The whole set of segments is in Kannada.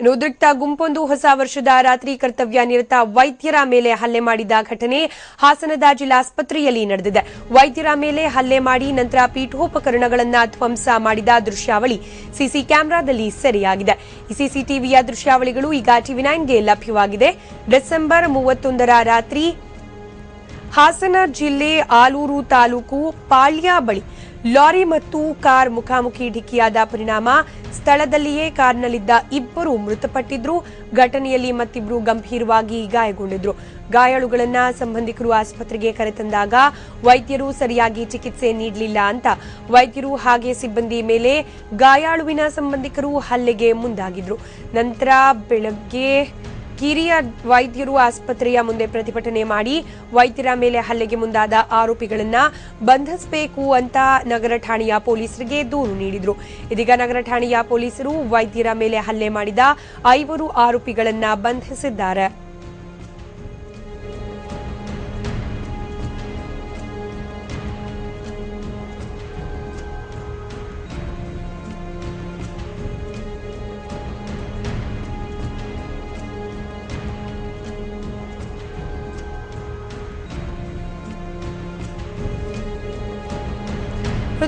ಇನ್ನು ಗುಂಪೊಂದು ಹೊಸ ವರ್ಷದ ರಾತ್ರಿ ಕರ್ತವ್ಯ ನಿರತ ವೈದ್ಯರ ಮೇಲೆ ಹಲ್ಲೆ ಮಾಡಿದ ಘಟನೆ ಹಾಸನದ ಜಿಲ್ಲಾಸ್ಪತ್ರೆಯಲ್ಲಿ ನಡೆದಿದೆ. ವೈದ್ಯರ ಮೇಲೆ ಹಲ್ಲೆ ಮಾಡಿ ನಂತರ ಪೀಠೋಪಕರಣಗಳನ್ನು ಧ್ವಂಸ ಮಾಡಿದ ದೃಶ್ಯಾವಳಿ ಸಿಸಿ ಕ್ಯಾಮೆರಾದಲ್ಲಿ ಸೆರೆಯಾಗಿದೆ. ಈ ಸಿಸಿಟಿವಿಯ ದೃಶ್ಯಾವಳಿಗಳು ಈಗ ಟಿವಿ ನೈನ್ಗೆ ಲಭ್ಯವಾಗಿದೆ. ಡಿಸೆಂಬರ್ ಮೂವತ್ತೊಂದರ ರಾತ್ರಿ ಹಾಸನ ಜಿಲ್ಲೆ ಆಲೂರು ತಾಲೂಕು ಪಾಳ್ಯ ಬಳಿ ಲಾರಿ ಮತ್ತು ಕಾರ್ ಮುಖಾಮುಖಿ ಡಿಕ್ಕಿಯಾದ ಪರಿಣಾಮ, ಸ್ಥಳದಲ್ಲಿಯೇ ಕಾರ್ನಲ್ಲಿದ್ದ ಇಬ್ಬರು ಮೃತಪಟ್ಟಿದ್ರು. ಘಟನೆಯಲ್ಲಿ ಮತ್ತಿಬ್ಬರು ಗಂಭೀರವಾಗಿ ಗಾಯಗೊಂಡಿದ್ರು. ಗಾಯಾಳುಗಳನ್ನ ಸಂಬಂಧಿಕರು ಆಸ್ಪತ್ರೆಗೆ ಕರೆತಂದಾಗ ವೈದ್ಯರು ಸರಿಯಾಗಿ ಚಿಕಿತ್ಸೆ ನೀಡಲಿಲ್ಲ ಅಂತ ವೈದ್ಯರು ಹಾಗೆ ಸಿಬ್ಬಂದಿ ಮೇಲೆ ಗಾಯಾಳುವಿನ ಸಂಬಂಧಿಕರು ಹಲ್ಲೆಗೆ ಮುಂದಾಗಿದ್ರು. ನಂತರ ಬೆಳಗ್ಗೆ ಕಿರಿಯ ವೈದ್ಯರು ಆಸ್ಪತ್ರೆಯ ಮುಂದೆ ಪ್ರತಿಭಟನೆ ಮಾಡಿ ವೈದ್ಯರ ಮೇಲೆ ಹಲ್ಲೆಗೆ ಮುಂದಾದ ಆರೋಪಿಗಳನ್ನ ಬಂಧಿಸಬೇಕು ಅಂತ ನಗರ ಠಾಣೆಯ ಪೊಲೀಸರಿಗೆ ದೂರು ನೀಡಿದ್ರು. ಇದೀಗ ನಗರ ಠಾಣೆಯ ಪೊಲೀಸರು ವೈದ್ಯರ ಮೇಲೆ ಹಲ್ಲೆ ಮಾಡಿದ ಐವರು ಆರೋಪಿಗಳನ್ನ ಬಂಧಿಸಿದ್ದಾರೆ.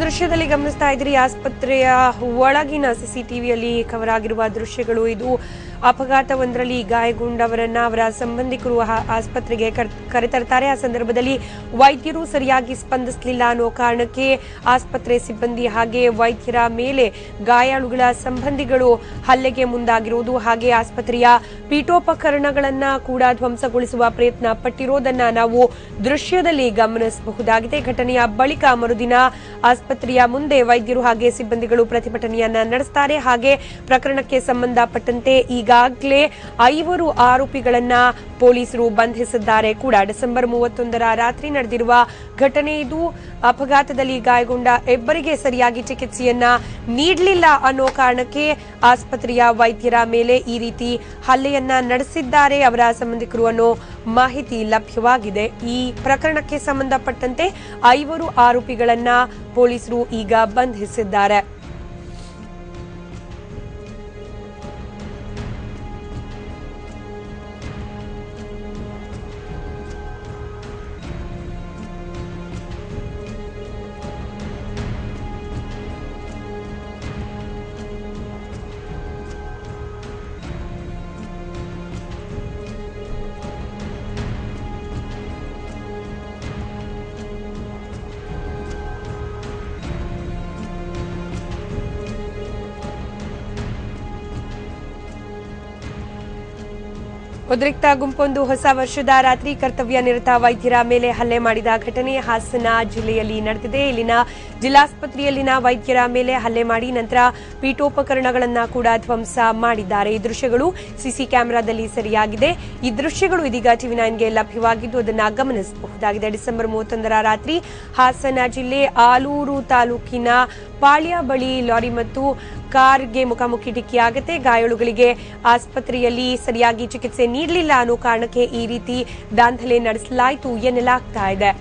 ದೃಶ್ಯದಲ್ಲಿ ಗಮನಿಸ್ತಾ ಇದ್ರಿ ಆಸ್ಪತ್ರೆಯ ಒಳಗಿನ ಸಿಸಿಟಿವಿಯಲ್ಲಿ ಕವರ್ ಆಗಿರುವ ದೃಶ್ಯಗಳು ಇದು. ಅಪಘಾತವೊಂದರಲ್ಲಿ ಗಾಯಗೊಂಡವರನ್ನ ಅವರ ಸಂಬಂಧಿಕರು ಆಸ್ಪತ್ರೆಗೆ ಕರ್- ಕರೆತರ್ತಾರೆ. ಆ ಸಂದರ್ಭದಲ್ಲಿ ವೈದ್ಯರು ಸರಿಯಾಗಿ ಸ್ಪಂದಿಸಲಿಲ್ಲ ಅನ್ನೋ ಕಾರಣಕ್ಕೆ ಆಸ್ಪತ್ರೆ ಸಿಬ್ಬಂದಿ ಹಾಗೆ ವೈದ್ಯರ ಮೇಲೆ ಗಾಯಾಳುಗಳ ಸಂಬಂಧಿಗಳು ಹಲ್ಲೆಗೆ ಮುಂದಾಗಿರುವುದು ಹಾಗೆ ಆಸ್ಪತ್ರೆಯ ಪೀಠೋಪಕರಣಗಳನ್ನ ಕೂಡ ಧ್ವಂಸಗೊಳಿಸುವ ಪ್ರಯತ್ನ ಪಟ್ಟಿರೋದನ್ನ ನಾವು ದೃಶ್ಯದಲ್ಲಿ ಗಮನಿಸಬಹುದಾಗಿದೆ. ಘಟನೆಯ ಬಳಿಕ ಮರುದಿನ ಆಸ್ಪತ್ರೆಯ ಮುಂದೆ ವೈದ್ಯರು ಹಾಗೆ ಸಿಬ್ಬಂದಿಗಳು ಪ್ರತಿಭಟನೆಯನ್ನ ನಡೆಸುತ್ತಾರೆ ಹಾಗೆ ಪ್ರಕರಣಕ್ಕೆ ಸಂಬಂಧಪಟ್ಟಂತೆ ಈಗಾಗಲೇ ಐವರು ಆರೋಪಿಗಳನ್ನ ಪೊಲೀಸರು ಬಂಧಿಸಿದ್ದಾರೆ. ಕೂಡ ಡಿಸೆಂಬರ್ ಮೂವತ್ತೊಂದರ ರಾತ್ರಿ ನಡೆದಿರುವ ಘಟನೆ ಇದು. ಅಪಘಾತದಲ್ಲಿ ಗಾಯಗೊಂಡ ಇಬ್ಬರಿಗೆ ಸರಿಯಾಗಿ ಚಿಕಿತ್ಸೆಯನ್ನ ನೀಡಲಿಲ್ಲ ಅನ್ನೋ ಕಾರಣಕ್ಕೆ ಆಸ್ಪತ್ರೆಯ ವೈದ್ಯರ ಮೇಲೆ ಈ ರೀತಿ ಹಲ್ಲೆಯನ್ನ ನಡೆಸಿದ್ದಾರೆ. ಅವರ ಸಂಬಂಧಿಕರು ಅನ್ನೋ ಮಾಹಿತಿ ಲಭ್ಯವಾಗಿದೆ. ಈ ಪ್ರಕರಣಕ್ಕೆ ಸಂಬಂಧಪಟ್ಟಂತೆ ಐವರು ಆರೋಪಿಗಳನ್ನ ಪೊಲೀಸರು ಈಗ ಬಂಧಿಸಿದ್ದಾರೆ. ಉದ್ರಿಕ್ತ ಗುಂಪೊಂದು ಹೊಸ ವರ್ಷದ ರಾತ್ರಿ ಕರ್ತವ್ಯ ನಿರತ ವೈದ್ಯರ ಮೇಲೆ ಹಲ್ಲೆ ಮಾಡಿದ ಘಟನೆ ಹಾಸನ ಜಿಲ್ಲೆಯಲ್ಲಿ ನಡೆದಿದೆ. ಇಲ್ಲಿನ ಜಿಲ್ಲಾಸ್ಪತ್ರೆಯಲ್ಲಿನ ವೈದ್ಯರ ಮೇಲೆ ಹಲ್ಲೆ ಮಾಡಿ ನಂತರ ಪೀಠೋಪಕರಣಗಳನ್ನು ಕೂಡ ಧ್ವಂಸ ಮಾಡಿದ್ದಾರೆ. ಈ ದೃಶ್ಯಗಳು ಸಿಸಿ ಕ್ಯಾಮೆರಾದಲ್ಲಿ ಸರಿಯಾಗಿದೆ. ಈ ದೃಶ್ಯಗಳು ಇದೀಗ ಟಿವಿ ನೈನ್ಗೆ ಲಭ್ಯವಾಗಿದ್ದು, ಅದನ್ನ ಗಮನಿಸಬಹುದಾಗಿದೆ. ಡಿಸೆಂಬರ್ ಮೂವತ್ತೊಂದರ ರಾತ್ರಿ ಹಾಸನ ಜಿಲ್ಲೆ ಆಲೂರು ತಾಲೂಕಿನ ಪಾಳ್ಯ ಬಳಿ ಲಾರಿ ಮತ್ತು ಕಾರ್ಗೆ ಮುಖಾಮುಖಿ ಡಿಕ್ಕಿಯಾಗುತ್ತೆ ಗಾಯಾಳುಗಳಿಗೆ ಆಸ್ಪತ್ರೆಯಲ್ಲಿ ಸರಿಯಾಗಿ ಚಿಕಿತ್ಸೆ ನೀಡಲಿಲ್ಲ ಅನ್ನೋ ಕಾರಣಕ್ಕೆ ಈ ರೀತಿ ದಾಂಧಲೆ ನಡೆಸಲಾಯಿತು ಎನ್ನಲಾಗ್ತಾ ಇದೆ.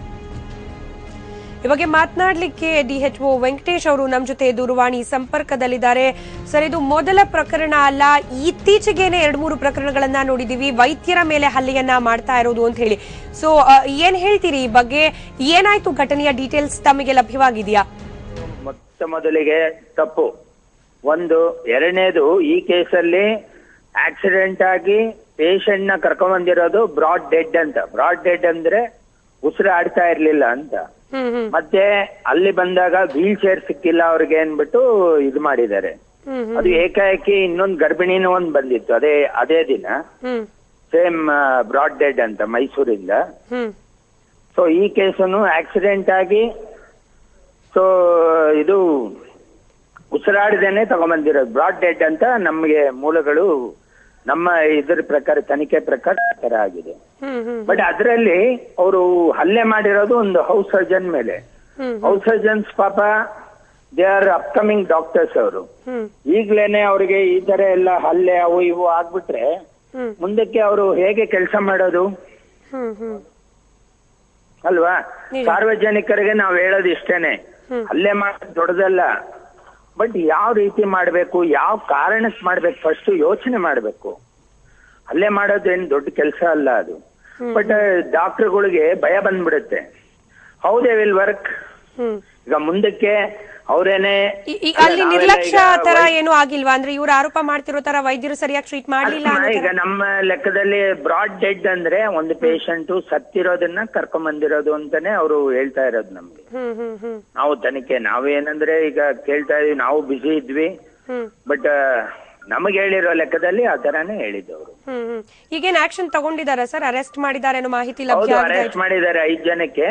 ಈ ಬಗ್ಗೆ ಮಾತನಾಡಲಿಕ್ಕೆ ಡಿಎಚ್ಒ ವೆಂಕಟೇಶ್ ಅವರು ನಮ್ಮ ಜೊತೆ ದೂರವಾಣಿ ಸಂಪರ್ಕದಲ್ಲಿದ್ದಾರೆ. ಸರ್, ಇದು ಮೊದಲ ಪ್ರಕರಣ ಅಲ್ಲ, ಇತ್ತೀಚೆಗೇನೆ ಎರಡು ಮೂರು ಪ್ರಕರಣಗಳನ್ನ ನೋಡಿದೀವಿ ವೈದ್ಯರ ಮೇಲೆ ಹಲ್ಲೆಯನ್ನ ಮಾಡ್ತಾ ಇರೋದು ಅಂತ ಹೇಳಿ. ಸೊ ಏನ್ ಹೇಳ್ತೀರಿ? ಈ ಬಗ್ಗೆ ಏನಾಯ್ತು? ಘಟನೆಯ ಡೀಟೇಲ್ಸ್ ತಮಗೆ ಲಭ್ಯವಾಗಿದೆಯಾ? ಮೊತ್ತ ಮೊದಲಿಗೆ ತಪ್ಪು. ಒಂದು ಎರಡನೇದು ಈ ಕೇಸಲ್ಲಿ ಆಕ್ಸಿಡೆಂಟ್ ಆಗಿ ಪೇಷಂಟ್ನ ಕರ್ಕೊಂಬಂದಿರೋದು ಬ್ರಾಡ್ ಡೆಡ್ ಅಂತ. ಬ್ರಾಡ್ ಡೆಡ್ ಅಂದ್ರೆ ಉಸಿರಾಡ್ತಾ ಇರ್ಲಿಲ್ಲ ಅಂತ. ಮತ್ತೆ ಅಲ್ಲಿ ಬಂದಾಗ ವೀಲ್ ಚೇರ್ ಸಿಕ್ಕಿಲ್ಲ ಅವ್ರಿಗೆ ಅನ್ಬಿಟ್ಟು ಇದು ಮಾಡಿದ್ದಾರೆ. ಅದು ಏಕಾಏಕಿ ಇನ್ನೊಂದು ಗರ್ಭಿಣಿನೂ ಒಂದ್ ಬಂದಿತ್ತು. ಅದೇ ಅದೇ ದಿನ. ಸೇಮ್ ಬ್ರಾಡ್ ಡೆಡ್ ಅಂತ ಮೈಸೂರಿಂದ. ಸೊ ಈ ಕೇಸನ್ನು ಆಕ್ಸಿಡೆಂಟ್ ಆಗಿ ಸೊ ಇದು ಉಸಿರಾಡದೇನೆ ತಗೊಂಬಂದಿರೋದು. ಬ್ರಾಡ್ ಡೆಡ್ ಅಂತ ನಮಗೆ ಮೂಲಗಳು ನಮ್ಮ ಇದ್ರ ಪ್ರಕಾರ ತನಿಖೆ ಪ್ರಕಾರ ಥರ ಆಗಿದೆ. ಬಟ್ ಅದರಲ್ಲಿ ಅವರು ಹಲ್ಲೆ ಮಾಡಿರೋದು ಒಂದು ಹೌಸ್ ಸರ್ಜನ್ ಮೇಲೆ. ಹೌಸ್ ಸರ್ಜನ್ಸ್ ಪಾಪ ದೇ ಆರ್ ಅಪ್ಕಮಿಂಗ್ ಡಾಕ್ಟರ್ಸ್ ಅವರು. ಈಗ್ಲೇನೆ ಅವ್ರಿಗೆ ಈ ತರ ಎಲ್ಲ ಹಲ್ಲೆ ಅವು ಇವು ಆಗ್ಬಿಟ್ರೆ ಮುಂದಕ್ಕೆ ಅವರು ಹೇಗೆ ಕೆಲಸ ಮಾಡೋದು? ಅಲ್ವಾ? ಸಾರ್ವಜನಿಕರಿಗೆ ನಾವ್ ಹೇಳೋದು ಇಷ್ಟೇನೆ. ಹಲ್ಲೆ ಮಾಡೋದು ದೊಡ್ಡದಲ್ಲ. ಬಟ್ ಯಾವ ರೀತಿ ಮಾಡಬೇಕು ಯಾವ ಕಾರಣಕ್ಕೆ ಮಾಡ್ಬೇಕು ಫಸ್ಟ್ ಯೋಚನೆ ಮಾಡಬೇಕು. ಅಲ್ಲೇ ಮಾಡೋದೇನು ದೊಡ್ಡ ಕೆಲಸ ಅಲ್ಲ ಅದು. ಬಟ್ ಡಾಕ್ಟರ್ಗಳಿಗೆ ಭಯ ಬಂದ್ಬಿಡುತ್ತೆ. ಹೌದೇ ವಿಲ್ ವರ್ಕ್ ಈಗ ಮುಂದಕ್ಕೆ ಅವರೇನೆ ಅಲ್ಲಿ ನಿರ್ಲಕ್ಷ್ಯ ತರ ಏನು ಆಗಿಲ್ವಾ? ಅಂದ್ರೆ ಇವ್ರು ಆರೋಪ ಮಾಡ್ತಿರೋ ತರ ವೈದ್ಯರು ಸರಿಯಾಗಿ ಟ್ರೀಟ್ ಮಾಡಲಿಲ್ಲ ಈಗ ನಮ್ಮ ಲೆಕ್ಕದಲ್ಲಿ ಬ್ರಾಡ್ ಡೆಡ್ ಅಂದ್ರೆ ಒಂದು ಪೇಷಂಟ್ ಸತ್ತಿರೋದನ್ನ ಕರ್ಕೊಂಡ್ ಬಂದಿರೋದು ಅಂತಾನೆ ಅವರು ಹೇಳ್ತಾ ಇರೋದು ನಮ್ಗೆ. ನಾವು ತನಿಖೆ ನಾವೇನಂದ್ರೆ ಈಗ ಕೇಳ್ತಾ ಇದೀವಿ ನಾವು ಬಿಸಿ ಇದ್ವಿ. ಬಟ್ ನಮಗೆ ಹೇಳಿರೋ ಲೆಕ್ಕದಲ್ಲಿ ಆ ತರಾನೇ ಹೇಳಿದ್ದವರು ಈಗೇನ್ ಆಕ್ಷನ್ ತಗೊಂಡಿದಾರ ಸರ್? ಅರೆಸ್ಟ್ ಮಾಡಿದ್ದಾರೆ ಅನ್ನೋ ಮಾಹಿತಿ ಲಭ್ಯ ಅರೆಸ್ಟ್ ಮಾಡಿದ್ದಾರೆ ಐದ್ ಜನಕ್ಕೆ.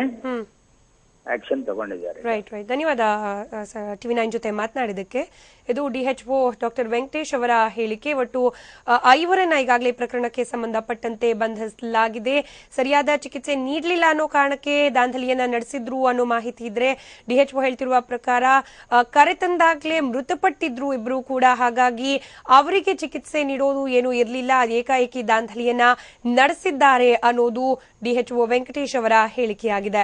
ಆಕ್ಷನ್ ತಗೊಂಡಿದ್ದಾರೆ. ರೈಟ್ ರೈಟ್ ಧನ್ಯವಾದ ಟಿವಿ ನೈನ್ ಜೊತೆ ಮಾತನಾಡಿದಕ್ಕೆ ಇದು ಡಿಎಚ್ಒ ಡಾಕ್ಟರ್ ವೆಂಕಟೇಶ್ ಅವರ ಹೇಳಿಕೆ. ಒಟ್ಟು ಐವರನ್ನ ಈಗಾಗಲೇ ಪ್ರಕರಣಕ್ಕೆ ಸಂಬಂಧಪಟ್ಟಂತೆ ಬಂಧಿಸಲಾಗಿದೆ. ಸರಿಯಾದ ಚಿಕಿತ್ಸೆ ನೀಡಲಿಲ್ಲ ಅನ್ನೋ ಕಾರಣಕ್ಕೆ ದಾಂಧಲಿಯನ್ನ ನಡೆಸಿದ್ರು ಅನ್ನೋ ಮಾಹಿತಿ ಇದ್ರೆ ಡಿಎಚ್ಒ ಹೇಳ್ತಿರುವ ಪ್ರಕಾರ ಕರೆ ಕರೆತಂದಾಗ್ಲೇ ಮೃತಪಟ್ಟಿದ್ರು ಇಬ್ರು ಕೂಡ. ಹಾಗಾಗಿ ಅವರಿಗೆ ಚಿಕಿತ್ಸೆ ನೀಡೋದು ಏನು ಇರಲಿಲ್ಲ. ಏಕಾಏಕಿ ದಾಂಧಲಿಯನ್ನ ನಡೆಸಿದ್ದಾರೆ ಅನ್ನೋದು ಡಿಎಚ್ಒ ವೆಂಕಟೇಶ್ ಅವರ ಹೇಳಿಕೆಯಾಗಿದೆ.